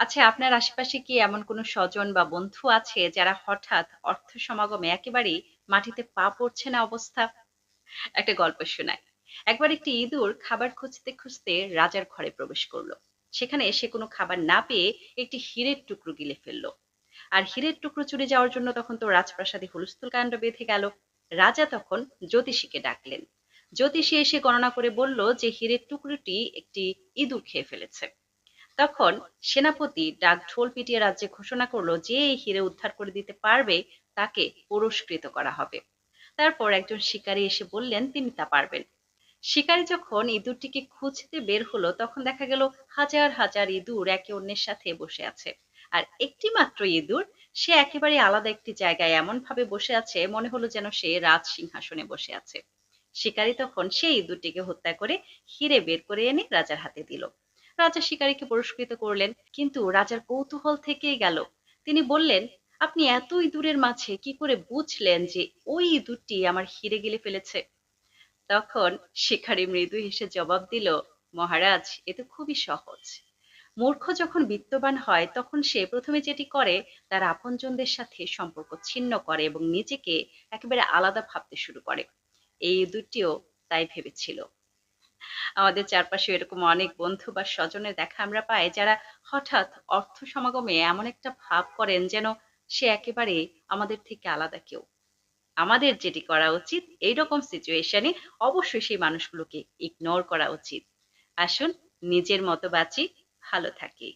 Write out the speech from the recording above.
আচ্ছা আপনার আশেপাশে কি এমন কোনো স্বজন বা বন্ধু আছে যারা হঠাৎ অর্থ সমাগমে একেবারেই মাটিতে পা পড়ছে না অবস্থা? একটা গল্প শোনাই। একবার একটি ইঁদুর খাবার খুঁজতে, খুঁজতে রাজার ঘরে প্রবেশ করল। সেখানে সে কোনো খাবার না পেয়ে একটি হীরের টুকরো গিলে ফেলল। আর হীরের টুকরো চুরি যাওয়ার জন্য তখন তো রাজপ্রাসাদে হুলস্থুল কাণ্ড বেঁধে গেল। রাজা তখন জ্যোতিষীকে ডাকলেন। জ্যোতিষী এসে গণনা করে বলল যে হীরের টুকরোটি একটি ইঁদুর খেয়ে ফেলেছে। তখন সেনাপতি ডাক ঢোল পিটিয়ে রাজ্যে ঘোষণা করল যে এই হিরে উদ্ধার করে দিতে পারবে, তাকে পুরস্কৃত করা হবে। তারপর একজন শিকারী এসে বললেন, তিনি তা পারবেন। শিকারী যখন ইঁদুরটিকে খুঁজতে বের হলো, তখন দেখা গেল হাজার হাজার ইঁদুর একে অন্যের সাথে বসে আছে। আর একটি মাত্র ইঁদুর, সে একেবারে আলাদা একটি জায়গায় এমন ভাবে বসে আছে, মনে হলো যেন সে রাজ সিংহাসনে বসে আছে। শিকারী তখন সেই ইঁদুরটিকে হত্যা করে হিরে বের করে এনে রাজার হাতে দিল। রাজা শিকারীকে পুরস্কৃত করলেন, কিন্তু রাজার কৌতূহল থেকেই গেল। তিনি বললেন, আপনি এত ইঁদুরের মাঝে কি করে বুঝলেন যে ওই ইঁদুরটি আমার হিরে গিলে ফেলেছে? তখন শিকারী মৃদু হেসে জবাব দিল, মহারাজ, এ তো খুবই সহজ। মূর্খ যখন বিত্তবান হয়, তখন সে প্রথমে যেটি করে, তার আপনজনদের সাথে সম্পর্ক ছিন্ন করে এবং নিজেকে একেবারে আলাদা ভাবতে শুরু করে। এই ইঁদুরটিও তাই ভেবেছিল। আমাদের চারপাশে এরকম অনেক বন্ধু বা স্বজনের দেখা আমরা পাই যারা হঠাৎ অর্থ সমাগমে এমন একটা ভাব করেন যেন সে একেবারে আমাদের থেকে আলাদা কেউ। আমাদের যেটি করা উচিত এইরকম সিচুয়েশনে অবশ্যই সেই মানুষগুলোকে ইগনোর করা উচিত। আসুন, নিজের মতো বাঁচি, ভালো থাকি।